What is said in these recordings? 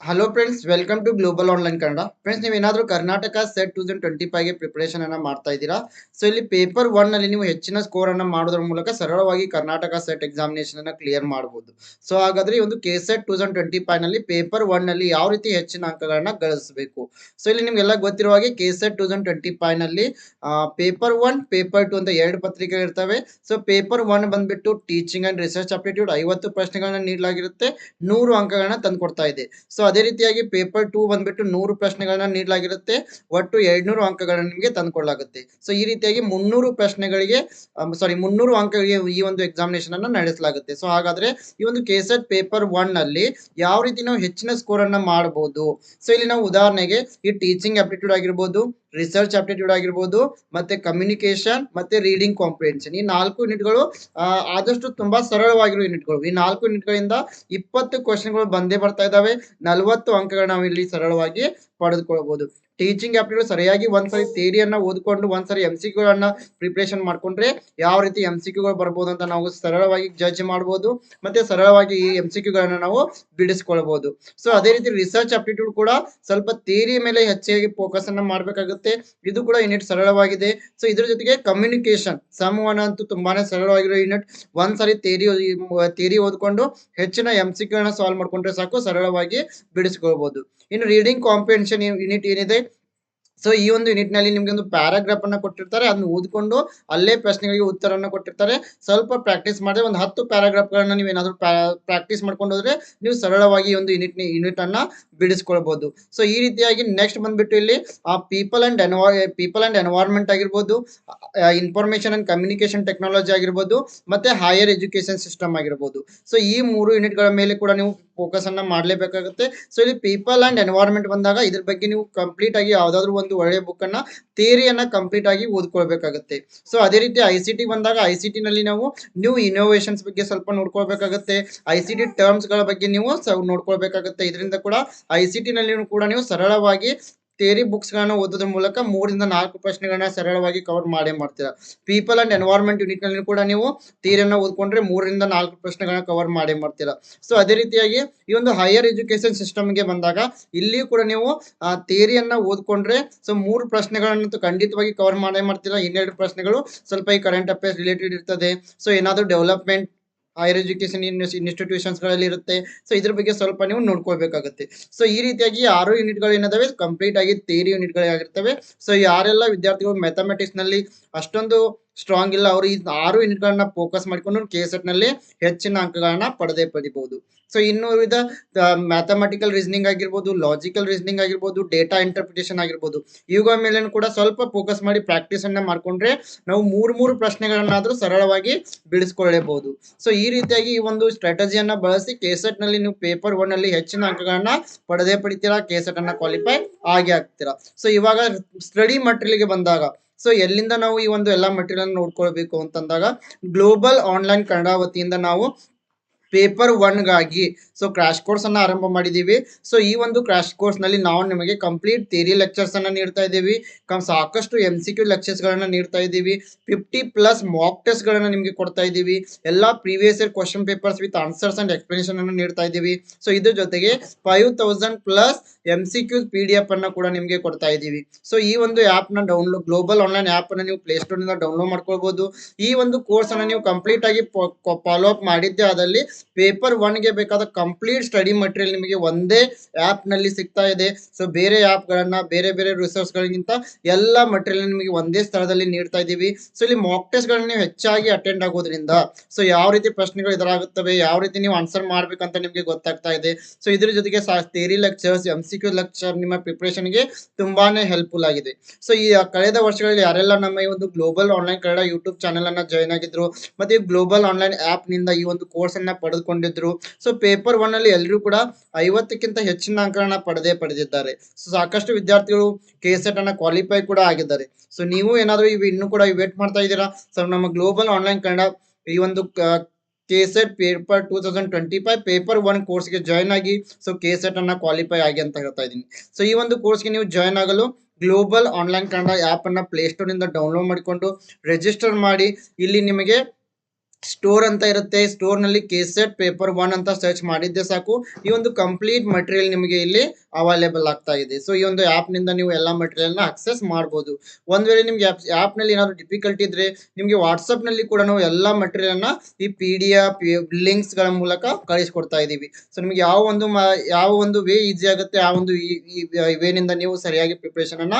Hello friends welcome to global online Kannada friends ನೀವು ಏನಾದರೂ Karnataka SET two thousand twenty ಫೈವ್ಗೆ preparation ಅನ್ನ ಮಾಡ್ತಾ ಇದ್ದೀರಾ? ಸೊ ಇಲ್ಲಿ ಪೇಪರ್ ಒನ್ನಲ್ಲಿ ನೀವು ಹೆಚ್ಚಿನ ಸ್ಕೋರ್ ಅನ್ನ ಮಾಡೋದ್ರ ಮೂಲಕ ಸರಳವಾಗಿ ಕರ್ನಾಟಕ ಸೆಟ್ ಎಕ್ಸಾಮಿನೇಷನ್ ಅನ್ನು ಕ್ಲಿಯರ್ ಮಾಡಬಹುದು ಸೊ ಹಾಗಾದರೆ ಈ ಒಂದು K SET two thousand twenty ಫೈವ್ನಲ್ಲಿ paper ಒನ್ನಲ್ಲಿ ಯಾವ ರೀತಿ ಹೆಚ್ಚಿನ ಅಂಕಗಳನ್ನು ಗಳಿಸಬೇಕು? ಸೊ ಇಲ್ಲಿ ನಿಮಗೆಲ್ಲ ಗೊತ್ತಿರುವ ಹಾಗೆ K SET two thousand twenty ಫೈವ್ನಲ್ಲಿ paper one paper two ಅಂತ ಎರಡು ಪತ್ರಿಕೆ ಇರ್ತವೆ. ಸೊ ಪೇಪರ್ ಒನ್ ಬಂದ್ಬಿಟ್ಟು ಟೀಚಿಂಗ್ ಅಂಡ್ ರಿಸರ್ಚ್ ಅಪ್ಟಿಟ್ಯೂಡ್ ಐವತ್ತು ಪ್ರಶ್ನೆಗಳನ್ನ ನೀಡಲಾಗಿರುತ್ತೆ. ನೂರು ಅಂಕಗಳನ್ನ ತಂದ್ಕೊಡ್ತಾ ಇದೆ. ಸೊ ಅದೇ ರೀತಿಯಾಗಿ ಪೇಪರ್ ಟೂ ಬಂದ್ಬಿಟ್ಟು ನೂರು ಪ್ರಶ್ನೆಗಳನ್ನ ನೀಡಲಾಗಿರುತ್ತೆ. ಒಟ್ಟು ಎರಡ್ನೂರು ಅಂಕಗಳನ್ನ ನಿಮಗೆ ತಂದುಕೊಳ್ಳಲಾಗುತ್ತೆ ಸೊ ಈ ರೀತಿಯಾಗಿ ಮುನ್ನೂರು ಪ್ರಶ್ನೆಗಳಿಗೆ ಸಾರಿ ಮುನ್ನೂರು ಅಂಕಗಳಿಗೆ ಈ ಒಂದು ಎಕ್ಸಾಮಿನೇಷನ್ ಅನ್ನ ನಡೆಸಲಾಗುತ್ತೆ. ಸೊ ಹಾಗಾದ್ರೆ ಈ ಒಂದು ಕೆಸೆಟ್ ಪೇಪರ್ ಒನ್ನಲ್ಲಿ ಯಾವ ರೀತಿ ನಾವು ಹೆಚ್ಚಿನ ಸ್ಕೋರ್ ಅನ್ನ ಮಾಡಬಹುದು ಸೊ ಇಲ್ಲಿ ನಾವು ಉದಾಹರಣೆಗೆ ಈ ಟೀಚಿಂಗ್ ಆಪ್ಟಿಟ್ಯೂಡ್ ಆಗಿರ್ಬೋದು ರಿಸರ್ಚ್ ಆಪ್ಟಿಟ್ಯೂಡ್ ಆಗಿರ್ಬೋದು ಮತ್ತೆ ಕಮ್ಯುನಿಕೇಶನ್ ಮತ್ತೆ ರೀಡಿಂಗ್ ಕಾಂಪ್ರಿಹೆನ್ಷನ್ ಈ ನಾಲ್ಕು ಯೂನಿಟ್ಗಳು ಆದಷ್ಟು ತುಂಬಾ ಸರಳವಾಗಿರೋ ಯೂನಿಟ್ಗಳು ಈ ನಾಲ್ಕು ಯೂನಿಟ್ಗಳಿಂದ ಇಪ್ಪತ್ತು ಕ್ವಶನ್ಗಳು ಬಂದೇ ಬರ್ತಾ ಇದಾವೆ ನಲವತ್ತು ಅಂಕಗಳು ನಾವು ಇಲ್ಲಿ ಸರಳವಾಗಿ ಪಡೆದುಕೊಳ್ಬಹುದು ಟೀಚಿಂಗ್ ಆಪ್ಟಿಟ್ಯೂಡ್ ಸರಿಯಾಗಿ ಒಂದ್ಸರಿ ಥಿಯರಿಯನ್ನ ಓದ್ಕೊಂಡು ಒಂದ್ಸರಿ ಎಂ ಸಿ ಕ್ಯೂಗಳನ್ನ ಪ್ರಿಪರೇಷನ್ ಮಾಡ್ಕೊಂಡ್ರೆ ಯಾವ ರೀತಿ ಎಂ ಸಿ ಕ್ಯೂಗಳು ಬರ್ಬೋದು ಅಂತ ನಾವು ಸರಳವಾಗಿ ಜಡ್ಜ್ ಮಾಡ್ಬೋದು. ಮತ್ತೆ ಸರಳವಾಗಿ ಈ ಎಂ ಸಿ ಕ್ಯೂಗಳನ್ನ ನಾವು ಬಿಡಿಸ್ಕೊಳ್ಬಹುದು ಸೊ ಅದೇ ರೀತಿ ರಿಸರ್ಚ್ ಆಪ್ಟಿಟ್ಯೂಡ್ ಕೂಡ ಸ್ವಲ್ಪ ಥಿಯರಿ ಮೇಲೆ ಹೆಚ್ಚಾಗಿ ಫೋಕಸ್ ಅನ್ನ ಮಾಡ್ಬೇಕಾಗುತ್ತೆ. ಇದು ಕೂಡ ಯೂನಿಟ್ ಸರಳವಾಗಿದೆ. ಸೊ ಇದ್ರ ಜೊತೆಗೆ ಕಮ್ಯುನಿಕೇಶನ್ ಸಂವಹನ ಅಂತೂ ತುಂಬಾನೇ ಸರಳವಾಗಿರೋ ಯೂನಿಟ್ ಒಂದ್ಸರಿ ಥಿಯರಿ ಥಿಯರಿ ಓದ್ಕೊಂಡು ಹೆಚ್ಚಿನ ಎಂ ಸಿ ಕ್ಯೂಗಳನ್ನ ಸಾಲ್ವ್ ಮಾಡ್ಕೊಂಡ್ರೆ ಸಾಕು, ಸರಳವಾಗಿ ಬಿಡಿಸ್ಕೊಳ್ಬಹುದು ಇನ್ನು ರೀಡಿಂಗ್ ಕಾಂಪಿಟೇಷನ್ ಯೂನಿಟ್ ಏನಿದೆ? ಸೊ ಈ ಒಂದು ಯೂನಿಟ್ನಲ್ಲಿ ನಿಮ್ಗೆ ಒಂದು ಪ್ಯಾರಾಗ್ರಾಫ್ ಅನ್ನ ಕೊಟ್ಟಿರ್ತಾರೆ. ಅದನ್ನ ಓದ್ಕೊಂಡು ಅಲ್ಲೇ ಪ್ರಶ್ನೆಗಳಿಗೆ ಉತ್ತರವನ್ನು ಕೊಟ್ಟಿರ್ತಾರೆ. ಸ್ವಲ್ಪ ಪ್ರಾಕ್ಟೀಸ್ ಮಾಡಿದ್ರೆ ಒಂದು ಹತ್ತು ಪ್ಯಾರಾಗ್ರಾಫ್ ಗಳನ್ನ ನೀವು ಏನಾದರೂ ಪ್ರಾಕ್ಟೀಸ್ ಮಾಡ್ಕೊಂಡು ಹೋದ್ರೆ ನೀವು ಸರಳವಾಗಿ ಒಂದು ಯೂನಿಟ್ ಯೂನಿಟ್ ಅನ್ನ ಬಿಡಿಸ್ಕೊಳ್ಬಹುದು ಸೊ ಈ ರೀತಿಯಾಗಿ ನೆಕ್ಸ್ಟ್ ಬಂದ್ಬಿಟ್ಟು ಇಲ್ಲಿ, ಆ people and envi people and environment ಆಗಿರ್ಬೋದು ಇನ್ಫಾರ್ಮೇಶನ್ ಅಂಡ್ ಕಮ್ಯುನಿಕೇಶನ್ ಟೆಕ್ನಾಲಜಿ ಆಗಿರ್ಬೋದು, ಮತ್ತೆ ಹೈಯರ್ ಎಜುಕೇಶನ್ ಸಿಸ್ಟಮ್ ಆಗಿರ್ಬೋದು. ಸೊ ಈ ಮೂರು ಯೂನಿಟ್ಗಳ ಮೇಲೆ ಕೂಡ ನೀವು ಫೋಕಸ್ ಅನ್ನ ಮಾಡಲೇಬೇಕಾಗುತ್ತೆ. ಸೊ ಇಲ್ಲಿ ಪೀಪಲ್ ಅಂಡ್ ಎನ್ವೈರನ್ಮೆಂಟ್ ಬಂದಾಗ ಇದ್ರ ಬಗ್ಗೆ ನೀವು ಕಂಪ್ಲೀಟ್ ಆಗಿ ಯಾವ್ದಾದ್ರು ಒಂದು ಒಳ್ಳೆ ಬುಕ್ ಅನ್ನ ಥಿಯರಿಯನ್ನ ಕಂಪ್ಲೀಟ್ ಆಗಿ ಓದ್ಕೊಳ್ಬೇಕಾಗುತ್ತೆ. ಸೊ ಅದೇ ರೀತಿ ಐ ಸಿ ಟಿ ಬಂದಾಗ ಐ ಸಿ ಟಿ ನಲ್ಲಿ ನಾವು ನ್ಯೂ ಇನೋವೇಶನ್ಸ್ ಬಗ್ಗೆ ಸ್ವಲ್ಪ ನೋಡ್ಕೊಳ್ಬೇಕಾಗುತ್ತೆ. ಐ ಸಿ ಟಿ ಟರ್ಮ್ಸ್ಗಳ ಬಗ್ಗೆ ನೀವು ನೋಡ್ಕೊಳ್ಬೇಕಾಗುತ್ತೆ. ಇದರಿಂದ ಕೂಡ ಐ ಸಿ ಟಿ ನಲ್ಲಿ ಕೂಡ ನೀವು ಸರಳವಾಗಿ ಥಿಯರಿ ಬುಕ್ಸ್ ಗಳನ್ನ ಓದೋದ್ರ ಮೂಲಕ ಮೂರಿಂದ ನಾಲ್ಕು ಪ್ರಶ್ನೆಗಳನ್ನ ಸರಳವಾಗಿ ಕವರ್ ಮಾಡೇ ಮಾಡ್ತೀರಾ. ಪೀಪಲ್ ಅಂಡ್ ಎನ್ವೈರ್ಮೆಂಟ್ ಯೂನಿಟ್ನಲ್ಲಿ ಕೂಡ ನೀವು ಥಿಯರಿಯನ್ನ ಓದ್ಕೊಂಡ್ರೆ ಮೂರರಿಂದ ನಾಲ್ಕು ಪ್ರಶ್ನೆಗಳನ್ನ ಕವರ್ ಮಾಡೇ ಮಾಡ್ತೀರಾ. ಸೊ ಅದೇ ರೀತಿಯಾಗಿ ಈ ಒಂದು ಹೈಯರ್ ಎಜುಕೇಶನ್ ಸಿಸ್ಟಮ್ಗೆ ಬಂದಾಗ ಇಲ್ಲಿಯೂ ಕೂಡ ನೀವು ಥಿಯರಿಯನ್ನ ಓದ್ಕೊಂಡ್ರೆ ಸೊ, ಮೂರು ಪ್ರಶ್ನೆಗಳನ್ನಂತೂ ಖಂಡಿತವಾಗಿ ಕವರ್ ಮಾಡೇ ಮಾಡ್ತೀರಾ. ಇನ್ನೆರಡು ಪ್ರಶ್ನೆಗಳು ಸ್ವಲ್ಪ ಈ ಕರೆಂಟ್ ಅಫೇರ್ಸ್ ರಿಲೇಟೆಡ್ ಇರ್ತದೆ. ಸೊ ಏನಾದರೂ ಡೆವಲಪ್ಮೆಂಟ್ ಹೈಯರ್ ಎಜುಕೇಶನ್ ಇನ್ಸ್ಟಿಟ್ಯೂಷನ್ಸ್ಗಳಲ್ಲಿ ಇರುತ್ತೆ. ಸೊ ಇದ್ರ ಬಗ್ಗೆ ಸ್ವಲ್ಪ ನೀವು ನೋಡ್ಕೋಬೇಕಾಗುತ್ತೆ ಸೊ ಈ ರೀತಿಯಾಗಿ ಆರು ಯೂನಿಟ್ಗಳು ಏನಿದಾವೆ? ಕಂಪ್ಲೀಟ್ ಆಗಿ ಥಿಯರಿ ಯೂನಿಟ್ಗಳಾಗಿರ್ತವೆ ಸೊ ಯಾರೆಲ್ಲ ವಿದ್ಯಾರ್ಥಿಗಳು ಮ್ಯಾಥಮೆಟಿಕ್ಸ್ನಲ್ಲಿ ಅಷ್ಟೊಂದು ಸ್ಟ್ರಾಂಗ್ ಇಲ್ಲ. ಅವರು ಈ ಆರು ಯೂನಿಟ್ಗಳನ್ನ ಫೋಕಸ್ ಮಾಡಿಕೊಂಡು ನಲ್ಲಿ ಹೆಚ್ಚಿನ ಅಂಕಗಳನ್ನ ಪಡೆದೇ ಪಡಿಬಹುದು ಸೊ ಇನ್ನು ವಿಧ ಮ್ಯಾಥಮೆಟಿಕಲ್ ರೀಸನಿಂಗ್ ಆಗಿರ್ಬೋದು ಲಾಜಿಕಲ್ ರೀಸನಿಂಗ್ ಆಗಿರ್ಬೋದು ಡೇಟಾ ಇಂಟರ್ಪ್ರಿಟೇಷನ್ ಆಗಿರ್ಬೋದು. ಇವುಗಳ ಮೇಲೆ ಕೂಡ ಸ್ವಲ್ಪ ಫೋಕಸ್ ಮಾಡಿ ಪ್ರಾಕ್ಟೀಸ್ ಅನ್ನ ಮಾಡ್ಕೊಂಡ್ರೆ ನಾವು ಮೂರು ಮೂರು ಪ್ರಶ್ನೆಗಳನ್ನಾದ್ರೂ ಸರಳವಾಗಿ ಬಿಡಿಸ್ಕೊಳ್ಳಬಹುದು ಸೊ ಈ ರೀತಿಯಾಗಿ ಈ ಒಂದು ಸ್ಟ್ರಾಟಜಿಯನ್ನ ಬಳಸಿ ಕೆ ಸೆಟ್ನಲ್ಲಿ ನೀವು ಪೇಪರ್ ಒನ್ ಅಲ್ಲಿ ಹೆಚ್ಚಿನ ಅಂಕಗಳನ್ನ ಪಡೆದೇ ಪಡಿತೀರಾ? ಕೆ ಸೆಟ್ ಅನ್ನ ಕ್ವಾಲಿಫೈ ಆಗಿ ಆಗ್ತೀರಾ. ಸೊ ಇವಾಗ ಸ್ಟಡಿ ಮಟೀರಿಯಲ್ಗೆ ಬಂದಾಗ ಸೊ ಎಲ್ಲಿಂದ ನಾವು ಈ ಒಂದು ಎಲ್ಲ ಮಟೀರಿಯಲ್ ನೋಡ್ಕೊಳ್ಬೇಕು ಅಂತಂದಾಗ ಗ್ಲೋಬಲ್ ಆನ್ಲೈನ್ ಕನ್ನಡ ವತಿಯಿಂದ ನಾವು ಪೇಪರ್ ಒನ್ಗಾಗಿ ಸೊ ಕ್ರಾಶ್ ಕೋರ್ಸನ್ನು ಆರಂಭ ಮಾಡಿದೀವಿ. ಸೊ ಈ ಒಂದು ಕ್ರಾಶ್ ಕೋರ್ಸ್ನಲ್ಲಿ ನಾವು ನಿಮಗೆ ಕಂಪ್ಲೀಟ್ ಥಿಯರಿ ಲೆಕ್ಚರ್ಸ್ ಅನ್ನ ನೀಡ್ತಾ ಇದ್ದೀವಿ. ಸಾಕಷ್ಟು ಎಂ ಸಿ ಕ್ಯೂ ಲೆಕ್ಚರ್ಸ್ ಗಳನ್ನ ನೀಡ್ತಾ ಇದ್ದೀವಿ. ಫಿಫ್ಟಿ ಪ್ಲಸ್ ಮಾಕ್ ಟೆಸ್ಟ್ ಗಳನ್ನ ನಿಮಗೆ ಕೊಡ್ತಾ ಇದ್ದೀವಿ. ಎಲ್ಲ previous year question papers with answers and explanation ಅನ್ನು ನೀಡ್ತಾ ಇದ್ದೀವಿ. ಸೊ ಇದ್ರ ಜೊತೆಗೆ five thousand plus M C Q P D F ಅನ್ನ ಕೂಡ ನಿಮಗೆ ಕೊಡ್ತಾ ಇದ್ದೀವಿ. ಸೊ ಈ ಒಂದು ಆಪ್ನ ಡೌನ್ಲೋಡ್ ಗ್ಲೋಬಲ್ ಆನ್ಲೈನ್ ಆಪ್ ಅನ್ನ ನೀವು ಪ್ಲೇ ಸ್ಟೋರ್ ಇಂದ ಡೌನ್ಲೋಡ್ ಮಾಡ್ಕೊಳ್ಬಹುದು ಈ ಒಂದು ಕೋರ್ಸನ್ನು ನೀವು ಕಂಪ್ಲೀಟ್ ಆಗಿ ಫಾಲೋ ಅಪ್ ಮಾಡಿದ್ದೆ ಆದಲ್ಲಿ ಪೇಪರ್ ಒನ್ಗೆ ಬೇಕಾದ ಕಂಪ್ಲೀಟ್ ಸ್ಟಡಿ ಮಟೀರಿಯಲ್ ನಿಮಗೆ ಒಂದೇ ಆ್ಯಪ್ನಲ್ಲಿ ಸಿಗ್ತಾ ಇದೆ. ಸೊ, ಬೇರೆ ಆ್ಯಪ್ಗಳನ್ನು, ಬೇರೆ ಬೇರೆ ರಿಸೋರ್ಸ್ ಗಳಿಗಿಂತ ಎಲ್ಲ ಮಟೀರಿಯಲ್ ನಿಮಗೆ ಒಂದೇ ಸ್ಥಳದಲ್ಲಿ ನೀಡ್ತಾ ಇದ್ದೀವಿ. ಸೊ, ಇಲ್ಲಿ ಮಾಕ್ ಟೆಸ್ಟ್ ಗಳನ್ನ ನೀವು ಹೆಚ್ಚಾಗಿ ಅಟೆಂಡ್ ಆಗೋದ್ರಿಂದ, ಸೊ, ಯಾವ ರೀತಿ ಪ್ರಶ್ನೆಗಳು ಎದುರಾಗುತ್ತವೆ, ಯಾವ ರೀತಿ ನೀವು ಆನ್ಸರ್ ಮಾಡ್ಬೇಕಂತ ನಿಮಗೆ ಗೊತ್ತಾಗ್ತಾ ಇದೆ. ಸೊ, ಇದ್ರ ಜೊತೆಗೆ theory lectures M C Q lecture ನಿಮ್ಮ ಪ್ರಿಪರೇಷನ್ಗೆ ತುಂಬಾನೇ ಹೆಲ್ಪ್ಫುಲ್ ಆಗಿದೆ. ಸೊ, ಈ ಕಳೆದ ವರ್ಷಗಳಲ್ಲಿ ಯಾರೆಲ್ಲ ನಮ್ಮ ಈ ಒಂದು global online Kannada YouTube channel ಅನ್ನ ಜಾಯ್ನ್ ಆಗಿದ್ರು, ಮತ್ತೆ ಗ್ಲೋಬಲ್ ಆನ್ಲೈನ್ ಆಪ್ನಿಂದ ಈ ಒಂದು ಕೋರ್ಸ್ ಅನ್ನ ಪಡೆದುಕೊಂಡಿದ್ರು. ಸೊ ಪೇಪರ್ ಒನ್ ಅಲ್ಲಿ ಎಲ್ಲರೂ ಕೂಡ ಐವತ್ತಕ್ಕಿಂತ ಹೆಚ್ಚಿನ ಅಂಕಗಳನ್ನ ಪಡೆದೇ ಪಡೆದಿದ್ದಾರೆ. ಸೊ ಸಾಕಷ್ಟು ವಿದ್ಯಾರ್ಥಿಗಳು ಕೆ ಸೆಟ್ ಅನ್ನ ಕ್ವಾಲಿಫೈ ಕೂಡ ಆಗಿದ್ದಾರೆ. ಸೊ ನೀವು ಏನಾದರೂ ಇವು ಇನ್ನೂ ಕೂಡ ವೇಟ್ ಮಾಡ್ತಾ ಇದ್ದೀರಾ? ಸೊ ನಮ್ಮ ಗ್ಲೋಬಲ್ ಆನ್ಲೈನ್ ಕನ್ನಡ ಈ ಒಂದು K SET paper two thousand twenty five paper one ಕೋರ್ಸ್ಗೆ ಜಾಯ್ನ್ ಆಗಿ ಸೊ ಕೆ ಸೆಟ್ ಅನ್ನ ಕ್ವಾಲಿಫೈ ಆಗಿ ಅಂತ ಹೇಳ್ತಾ ಇದ್ದೀನಿ. ಸೊ ಈ ಒಂದು ಕೋರ್ಸ್ಗೆ ನೀವು ಜಾಯ್ನ್ ಆಗಲು ಗ್ಲೋಬಲ್ ಆನ್ಲೈನ್ ಕನ್ನಡ ಆ್ಯಪನ್ನು ಅನ್ನ ಪ್ಲೇಸ್ಟೋರ್ ಇಂದ ಡೌನ್ಲೋಡ್ ಮಾಡಿಕೊಂಡು ರಿಜಿಸ್ಟರ್ ಮಾಡಿ. ಇಲ್ಲಿ ನಿಮಗೆ ಸ್ಟೋರ್ ಅಂತ ಇರುತ್ತೆ. ಸ್ಟೋರ್ನಲ್ಲಿ ಕೆಸೆಟ್ ಪೇಪರ್ ಒನ್ ಅಂತ ಸರ್ಚ್ ಮಾಡಿದ್ದೆ ಸಾಕು. ಈ ಒಂದು ಕಂಪ್ಲೀಟ್ ಮಟೀರಿಯಲ್ ನಿಮಗೆ ಇಲ್ಲಿ ಅವೈಲೇಬಲ್ ಆಗ್ತಾ ಇದೆ. ಸೊ ಈ ಒಂದು ಆಪ್ನಿಂದ ನೀವು ಎಲ್ಲ ಮಟೀರಿಯಲ್ನ ಅಕ್ಸೆಸ್ ಮಾಡಬಹುದು ಒಂದ್ ವೇಳೆ ನಿಮ್ಗೆ ಆಪ್ನಲ್ಲಿ ಏನಾದ್ರು ಡಿಫಿಕಲ್ಟಿ ಇದ್ರೆ, ನಿಮ್ಗೆ ವಾಟ್ಸ್ಆಪ್ನಲ್ಲಿ ಕೂಡ ನಾವು ಎಲ್ಲ ಮಟೀರಿಯಲ್ನ ಈ ಪಿ ಡಿ ಎಫ್ ಲಿಂಕ್ಸ್ಗಳ ಮೂಲಕ ಕಳಿಸ್ಕೊಡ್ತಾ ಇದೀವಿ. ಸೊ ನಿಮ್ಗೆ ಯಾವ ಒಂದು ಯಾವ ಒಂದು ವೇ ಈಸಿ ಆಗುತ್ತೆ, ಆ ಒಂದು ವೇ ನಿಂದ ನೀವು ಸರಿಯಾಗಿ ಪ್ರಿಪರೇಷನ್ ಅನ್ನ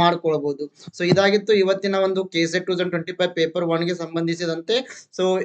ಮಾಡ್ಕೊಳ್ಬಹುದು ಸೊ ಇದಾಗಿತ್ತು ಇವತ್ತಿನ ಒಂದು two thousand twenty five paper ಒನ್ಗೆ ಸಂಬಂಧಿಸಿದಂತೆ. So